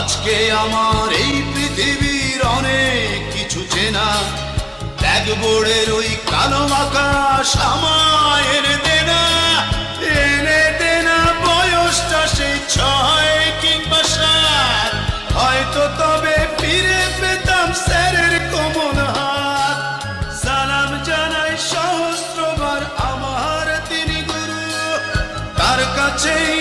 আজকে আমার এই পৃথিবীর অনেক কিছু চেনা। ব্যাগবোর্ডের ওই কালো আকাশ আমায় এনে দেনা এনে দেনা বয়সটা সেই ছয় কিংবা সাত। হয়তো তবে ফিরে পেতাম স্যারের কোমল হাত। সালাম জানাই সহস্রবার আমার তিনি গুরু। তার কাছেই